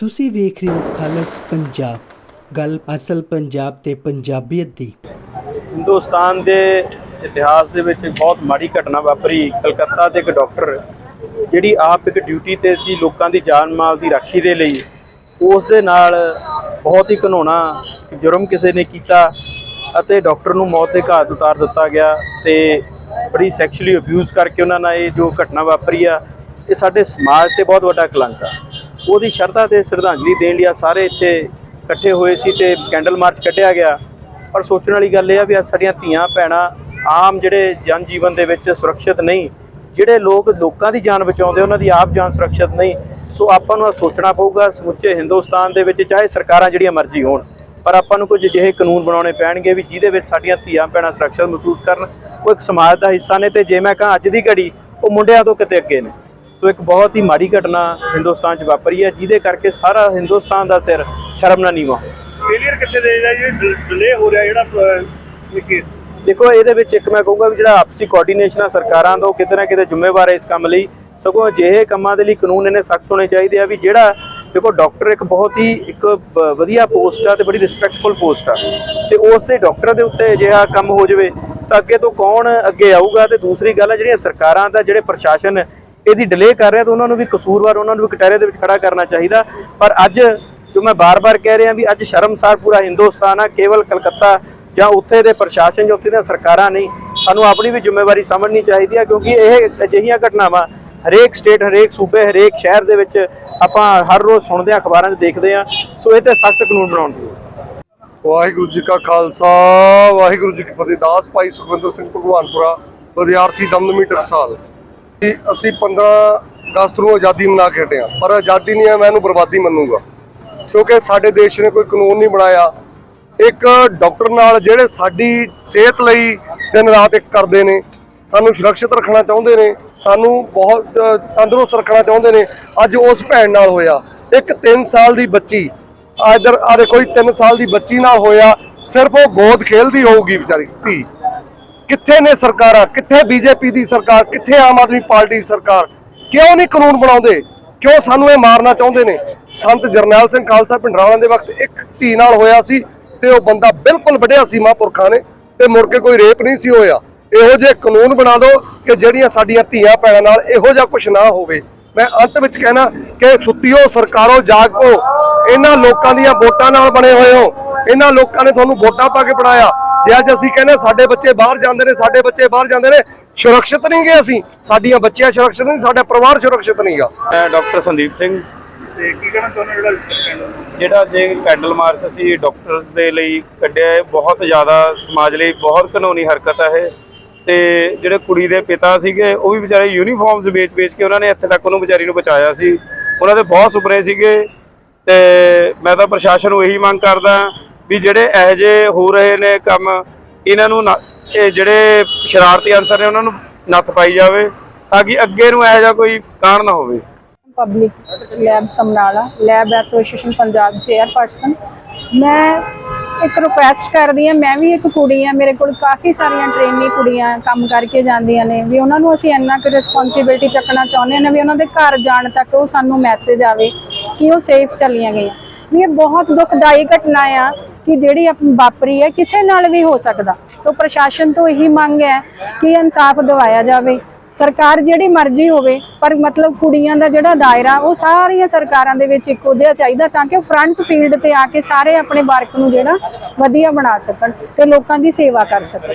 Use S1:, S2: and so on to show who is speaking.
S1: ਤੁਸੀਂ ਵੇਖ ਰਹੇ ਹੋ ਖਾਲਸ ਪੰਜਾਬ। ਗੱਲ ਅਸਲ ਪੰਜਾਬ ਤੇ ਪੰਜਾਬੀਅਤ ਦੀ।
S2: ਹਿੰਦੁਸਤਾਨ ਦੇ ਇਤਿਹਾਸ ਦੇ ਵਿੱਚ ਬਹੁਤ ਮਾੜੀ ਘਟਨਾ ਵਾਪਰੀ। ਕਲਕੱਤਾ ਦੇ ਇੱਕ ਡਾਕਟਰ ਜਿਹੜੀ ਆਪ ਇੱਕ ਡਿਊਟੀ ਤੇ ਸੀ ਲੋਕਾਂ ਦੀ ਜਾਨ ਮਾਲ ਦੀ ਰਾਖੀ ਦੇ ਲਈ। ਉਸ ਦੇ ਨਾਲ ਬਹੁਤ ਹੀ ਘਿਨਾਉਣਾ ਜੁਰਮ ਕਿਸੇ ਨੇ ਕੀਤਾ ਅਤੇ ਡਾਕਟਰ ਨੂੰ ਮੌਤ ਦੇ ਘਾਟ ਉਤਾਰ ਦਿੱਤਾ ਗਿਆ ਤੇ ਬੜੀ ਸੈਕਸ਼ੂਅਲੀ ਅਬਿਊਜ਼ ਕਰਕੇ ਉਹਨਾਂ ਨਾਲ ਇਹ ਜੋ ਘਟਨਾ ਵਾਪਰੀ ਆ, ਇਹ ਸਾਡੇ ਸਮਾਜ ਤੇ ਬਹੁਤ ਵੱਡਾ ਕਲੰਕ ਆ। ਉਹਦੀ ਸ਼ਰਧਾ ਤੇ ਸ਼ਰਧਾਂਜਲੀ ਦੇਣ ਲਈ ਆ ਸਾਰੇ ਇੱਥੇ ਇਕੱਠੇ ਹੋਏ ਸੀ ਤੇ ਕੈਂਡਲ ਮਾਰਚ ਕੱਢਿਆ ਗਿਆ। ਪਰ ਸੋਚਣ ਵਾਲੀ ਗੱਲ ਇਹ ਆ ਵੀ ਅੱਜ ਸਾਡੀਆਂ ਧੀਆਂ, ਭੈਣਾਂ ਆਮ ਜਿਹੜੇ ਜਨ ਜੀਵਨ ਦੇ ਵਿੱਚ ਸੁਰੱਖਿਅਤ ਨਹੀਂ, ਜਿਹੜੇ ਲੋਕ ਲੋਕਾਂ ਦੀ ਜਾਨ ਬਚਾਉਂਦੇ, ਉਹਨਾਂ ਦੀ ਆਪ ਜਾਨ ਸੁਰੱਖਿਅਤ ਨਹੀਂ। ਸੋ ਆਪਾਂ ਨੂੰ ਸੋਚਣਾ ਪਊਗਾ, ਸਮੁੱਚੇ ਹਿੰਦੁਸਤਾਨ ਦੇ ਵਿੱਚ ਚਾਹੇ ਸਰਕਾਰਾਂ ਜਿਹੜੀਆਂ ਮਰਜ਼ੀ ਹੋਣ, ਪਰ ਆਪਾਂ ਨੂੰ ਕੁਝ ਅਜਿਹੇ ਕਾਨੂੰਨ ਬਣਾਉਣੇ ਪੈਣਗੇ ਵੀ ਜਿਹਦੇ ਵਿੱਚ ਸਾਡੀਆਂ ਧੀਆਂ, ਭੈਣਾਂ ਸੁਰੱਖਿਅਤ ਮਹਿਸੂਸ ਕਰਨ। ਉਹ ਇੱਕ ਸਮਾਜ ਦਾ ਹਿੱਸਾ ਨੇ ਤੇ ਜੇ ਮੈਂ ਕਹਾਂ ਅੱਜ ਦੀ ਘੜੀ, ਉਹ ਮੁੰਡਿਆਂ ਤੋਂ ਕਿਤੇ ਅੱਗੇ ਨੇ। ਸੋ ਇੱਕ ਬਹੁਤ ਹੀ ਮਾੜੀ ਘਟਨਾ ਹਿੰਦੁਸਤਾਨ 'ਚ ਵਾਪਰੀ ਹੈ ਜਿਹਦੇ ਕਰਕੇ ਸਾਰਾ ਹਿੰਦੁਸਤਾਨ ਦਾ ਸਿਰ ਸ਼ਰਮ ਨਾਲ ਨੀਵਾਂ।
S3: ਫੇਲਿਅਰ ਕਿੱਥੇ ਦੇ ਜਿਹੜਾ ਡਿਲੇ ਹੋ ਰਿਹਾ ਜਿਹੜਾ
S2: ਦੇਖੋ ਇਹਦੇ ਵਿੱਚ ਇੱਕ ਮੈਂ ਕਹੂੰਗਾ ਵੀ ਜਿਹੜਾ ਆਪਸੀ ਕੋਆਰਡੀਨੇਸ਼ਨ ਆ ਸਰਕਾਰਾਂ ਦਾ ਉਹ ਕਿਤੇ ਨਾ ਕਿਤੇ ਜ਼ਿੰਮੇਵਾਰ ਹੈ ਇਸ ਕੰਮ ਲਈ। ਸਗੋਂ ਅਜਿਹੇ ਕੰਮਾਂ ਦੇ ਲਈ ਕਾਨੂੰਨ ਇਹਨੇ ਸਖਤ ਹੋਣੇ ਚਾਹੀਦੇ ਆ ਵੀ ਜਿਹੜਾ ਦੇਖੋ ਡਾਕਟਰ ਇੱਕ ਬਹੁਤ ਹੀ ਇੱਕ ਵਧੀਆ ਪੋਸਟ ਆ ਤੇ ਬੜੀ ਰਿਸਪੈਕਟਫੁਲ ਪੋਸਟ ਆ। ਤੇ ਉਸ ਦੇ ਡਾਕਟਰ ਦੇ ਉੱਤੇ ਅਜਿਹਾ ਕੰਮ ਹੋ ਜਾਵੇ ਤਾਂ ਅੱਗੇ ਤੋਂ ਕੌਣ ਅੱਗੇ ਆਊਗਾ? ਤੇ ਦੂਸਰੀ ਗੱਲ ਆ ਜਿਹੜੀਆਂ ਸਰਕਾਰਾਂ ਦਾ ਜਿਹੜੇ ਪ੍ਰਸ਼ਾਸਨ ਇਹਦੀ ਡਿਲੇ ਕਰ ਰਿਹਾ ਤਾਂ ਉਹਨਾਂ ਨੂੰ ਵੀ ਕਸੂਰਵਾਰ ਉਹਨਾਂ ਨੂੰ ਵੀ ਕਟਹਿਰੇ ਦੇ ਵਿੱਚ ਖੜਾ ਕਰਨਾ ਚਾਹੀਦਾ। ਪਰ ਅੱਜ ਜੋ ਮੈਂ ਬਾਰ-ਬਾਰ ਕਹਿ ਰਿਹਾ ਵੀ ਅੱਜ ਸ਼ਰਮਸਾਰ ਪੂਰਾ ਹਿੰਦੁਸਤਾਨ ਆ, ਕੇਵਲ ਕਲਕੱਤਾ ਜਾਂ ਉੱਥੇ ਦੇ ਪ੍ਰਸ਼ਾਸਨ ਜਾਂ ਉੱਥੇ ਦੀਆਂ ਸਰਕਾਰਾਂ ਨਹੀਂ, ਸਾਨੂੰ ਆਪਣੀ ਵੀ ਜ਼ਿੰਮੇਵਾਰੀ ਸਮਝਣੀ ਚਾਹੀਦੀ ਹੈ ਕਿਉਂਕਿ ਇਹ ਅਜਿਹੀਆਂ ਘਟਨਾਵਾਂ ਹਰੇਕ ਸਟੇਟ ਹਰੇਕ ਸੂਬੇ, ਹਰੇਕ ਸ਼ਹਿਰ ਦੇ ਵਿੱਚ ਆਪਾਂ ਹਰ ਰੋਜ਼ ਸੁਣਦੇ ਹਾਂ ਅਖਬਾਰਾਂ 'ਚ ਦੇਖਦੇ ਹਾਂ ਸੋ ਇਹ ਤੇ ਸਖਤ ਕਾਨੂੰਨ ਬਣਾਉਣ ਦੀ
S4: ਵਾਹਿਗੁਰੂ ਜੀ ਕਾ ਖਾਲਸਾ, ਵਾਹਿਗੁਰੂ ਜੀ ਕੀ ਫਤਿਹ। ਦਾਸ ਭਾਈ ਸੁਖਵਿੰਦਰ ਸਿੰਘ ਭਗਵਾਨਪੁਰਾ, ਵਿਦਿਆਰਥੀ ਦਮਦਮੀ ਟਕਸਾਲ। ਅਸੀਂ 15 ਅਗਸਤ ਨੂੰ ਆਜ਼ਾਦੀ ਮਨਾ ਕੇ ਹਟੇ ਹਾਂ। ਪਰ ਆਜ਼ਾਦੀ ਨਹੀਂ ਹੈ, ਮੈਂ ਇਹਨੂੰ ਬਰਬਾਦੀ ਮੰਨੂਗਾ। ਕਿਉਂਕਿ ਸਾਡੇ ਦੇਸ਼ ਨੇ ਕੋਈ ਕਾਨੂੰਨ ਨਹੀਂ ਬਣਾਇਆ। ਇੱਕ ਡਾਕਟਰ ਨਾਲ ਜਿਹੜੇ ਸਾਡੀ ਸਿਹਤ ਲਈ ਦਿਨ ਰਾਤ ਇੱਕ ਕਰਦੇ ਨੇ, ਸਾਨੂੰ ਸੁਰੱਖਿਅਤ ਰੱਖਣਾ ਚਾਹੁੰਦੇ ਨੇ, ਸਾਨੂੰ ਬਹੁਤ ਤੰਦਰੁਸਤ ਰੱਖਣਾ ਚਾਹੁੰਦੇ ਨੇ, ਅੱਜ ਉਸ ਭੈਣ ਨਾਲ ਹੋਇਆ। ਇੱਕ 3 ਸਾਲ ਦੀ ਬੱਚੀ ਇਧਰ ਆ ਦੇਖੋ ਜੀ 3 ਸਾਲ ਦੀ ਬੱਚੀ ਨਾਲ ਹੋਇਆ, ਸਿਰਫ ਉਹ ਗੋਦ ਖੇਲਦੀ ਹੋਊਗੀ ਵਿਚਾਰੀ, ਧੀ। ਕਿੱਥੇ ਨੇ ਸਰਕਾਰਾਂ? ਕਿੱਥੇ ਬੀਜੇਪੀ ਦੀ ਸਰਕਾਰ? ਕਿੱਥੇ ਆਮ ਆਦਮੀ ਪਾਰਟੀ ਦੀ ਸਰਕਾਰ? ਕਿਉਂ ਨਹੀਂ ਕਾਨੂੰਨ ਬਣਾਉਂਦੇ? ਕਿਉਂ ਸਾਨੂੰ ਇਹ ਮਾਰਨਾ ਚਾਹੁੰਦੇ ਨੇ? ਸੰਤ ਜਰਨੈਲ ਸਿੰਘ ਖਾਲਸਾ ਪਿੰਡਰਾਵਾਂ ਦੇ ਵਕਤ ਇੱਕ ਧੀ ਨਾਲ ਹੋਇਆ ਸੀ ਤੇ ਉਹ ਬੰਦਾ ਬਿਲਕੁਲ ਵੱਢਿਆ ਸੀ ਮਹਾਂਪੁਰਖਾਂ ਨੇ ਤੇ ਮੁੜ ਕੇ ਕੋਈ ਰੇਪ ਨਹੀਂ ਸੀ ਹੋਇਆ। ਇਹੋ ਜਿਹੇ ਕਾਨੂੰਨ ਬਣਾ ਦਿਓ ਕਿ ਜਿਹੜੀਆਂ ਸਾਡੀਆਂ ਧੀਆਂ ਭੈਣਾਂ ਨਾਲ ਇਹੋ ਜਿਹਾ ਕੁਝ ਨਾ ਹੋਵੇ। ਮੈਂ ਅੰਤ ਵਿੱਚ ਕਹਿਣਾ ਕਿ ਸੁੱਤੀਓ ਸਰਕਾਰੋ, ਜਾਗ ਪੋ ਇਹਨਾਂ ਲੋਕਾਂ ਦੀਆਂ ਵੋਟਾਂ ਨਾਲ ਬਣੇ ਹੋਏ ਹੋ। ਇਹਨਾਂ ਲੋਕਾਂ ਨੇ ਤੁਹਾਨੂੰ ਵੋਟਾਂ ਪਾ ਕੇ ਬਣਾਇਆ। ਜੇ ਅੱਜ ਅਸੀਂ ਕਹਿੰਦੇ ਸਾਡੇ ਬੱਚੇ ਬਾਹਰ ਜਾਂਦੇ ਨੇ ਸਾਡੇ ਬੱਚੇ ਬਾਹਰ ਜਾਂਦੇ ਨੇ ਸੁਰੱਖਿਅਤ ਨਹੀਂ ਗਏ ਅਸੀਂ। ਸਾਡੀਆਂ ਬੱਚੀਆਂ ਸੁਰੱਖਿਅਤ ਨਹੀਂ ਸਾਡਾ ਪਰਿਵਾਰ ਸੁਰੱਖਿਅਤ ਨਹੀਂਗਾ
S2: ਮੈਂ ਡਾਕਟਰ ਸੰਦੀਪ ਸਿੰਘ।
S3: ਤੇ ਕੀ ਕਹਿਣਾ ਚਾਹੁੰਦੇ ਜਿਹੜਾ
S2: ਜਿਹੜਾ ਜੇ ਕੈਂਡਲ ਮਾਰਚ ਅਸੀਂ ਡਾਕਟਰਸ ਦੇ ਲਈ ਕੱਢਿਆ ਹੈ ਬਹੁਤ ਜ਼ਿਆਦਾ ਸਮਾਜ ਲਈ ਬਹੁਤ ਕਾਨੂੰਨੀ ਹਰਕਤ ਹੈ ਇਹ। ਤੇ ਜਿਹੜੇ ਕੁੜੀ ਦੇ ਪਿਤਾ ਸੀਗੇ ਉਹ ਵੀ ਵਿਚਾਰੇ ਯੂਨੀਫਾਰਮਸ ਵੇਚ-ਵੇਚ ਕੇ ਉਹਨਾਂ ਨੇ ਇੱਥੇ ਤੱਕ ਉਹਨੂੰ ਵਿਚਾਰੀ ਨੂੰ ਬਚਾਇਆ ਸੀ। ਉਹਨਾਂ ਦੇ ਬਹੁਤ ਸੁਪਨੇ ਸੀਗੇ। ਤੇ ਮੈਂ ਤਾਂ ਪ੍ਰਸ਼ਾਸਨ ਨੂੰ ਇਹੀ ਮੰਗ ਕਰਦਾ ਵੀ ਜਿਹੜੇ ਇਹੋ ਜਿਹੇ ਹੋ ਰਹੇ ਨੇ ਕੰਮ, ਇਹਨਾਂ ਨੂੰ ਇਹ ਜਿਹੜੇ ਸ਼ਰਾਰਤੀ ਅਨਸਰ ਨੇ, ਉਹਨਾਂ ਨੂੰ ਨੱਥ ਪਾਈ ਜਾਵੇ ਤਾਂ ਕਿ ਅੱਗੇ ਨੂੰ ਇਹੋ ਜਿਹਾ ਕੋਈ ਕਾਰਨ ਨਾ ਹੋਵੇ।
S5: Public lab Samrala lab association Punjab chairperson ਮੈਂ ਇੱਕ ਰਿਕੁਐਸਟ ਕਰਦੀ ਹਾਂ, ਮੈਂ ਵੀ ਇੱਕ ਕੁੜੀ ਆ ਮੇਰੇ ਕੋਲ ਕਾਫੀ ਸਾਰੀਆਂ ਟ੍ਰੇਨੀ ਕੁੜੀਆਂ ਕੰਮ ਕਰਕੇ ਜਾਂਦੀਆਂ ਨੇ, ਵੀ ਉਹਨਾਂ ਨੂੰ ਅਸੀਂ ਇੰਨਾ ਕੁ ਰਿਸਪੌਂਸਿਬਿਲਟੀ ਚੱਕਣਾ ਚਾਹੁੰਦੇ ਨੇ, ਵੀ ਉਹਨਾਂ ਦੇ ਘਰ ਜਾਣ ਤੱਕ ਉਹ ਸਾਨੂੰ ਮੈਸੇਜ ਆਵੇ ਕਿ ਉਹ ਸੇਫ ਚੱਲੀਆਂ ਗਈਆਂ। ਵੀ ਇਹ ਬਹੁਤ ਦੁਖਦਾਈ ਘਟਨਾ ਆ ਕਿ ਜਿਹੜੀ ਆਪ- ਵਾਪਰੀ ਹੈ, ਕਿਸੇ ਨਾਲ ਵੀ ਹੋ ਸਕਦਾ। ਸੋ ਪ੍ਰਸ਼ਾਸਨ ਤੋਂ ਇਹੀ ਮੰਗ ਹੈ ਕਿ ਇਨਸਾਫ ਦਿਵਾਇਆ ਜਾਵੇ। ਸਰਕਾਰ ਜਿਹੜੀ ਮਰਜ਼ੀ ਹੋਵੇ, ਪਰ ਮਤਲਬ ਕੁੜੀਆਂ ਦਾ ਜਿਹੜਾ ਦਾਇਰਾ, ਉਹ ਸਾਰੀਆਂ ਸਰਕਾਰਾਂ ਦੇ ਵਿੱਚ ਇੱਕੋ ਜਿਹਾ ਚਾਹੀਦਾ ਤਾਂ ਕਿ ਉਹ ਫਰੰਟ ਫੀਲਡ ਤੇ ਆ ਕੇ ਸਾਰੇ ਆਪਣੇ ਵਰਕ ਨੂੰ ਜਿਹੜਾ ਵਧੀਆ ਬਣਾ ਸਕਣ ਤੇ ਲੋਕਾਂ ਦੀ ਸੇਵਾ ਕਰ ਸਕਣ।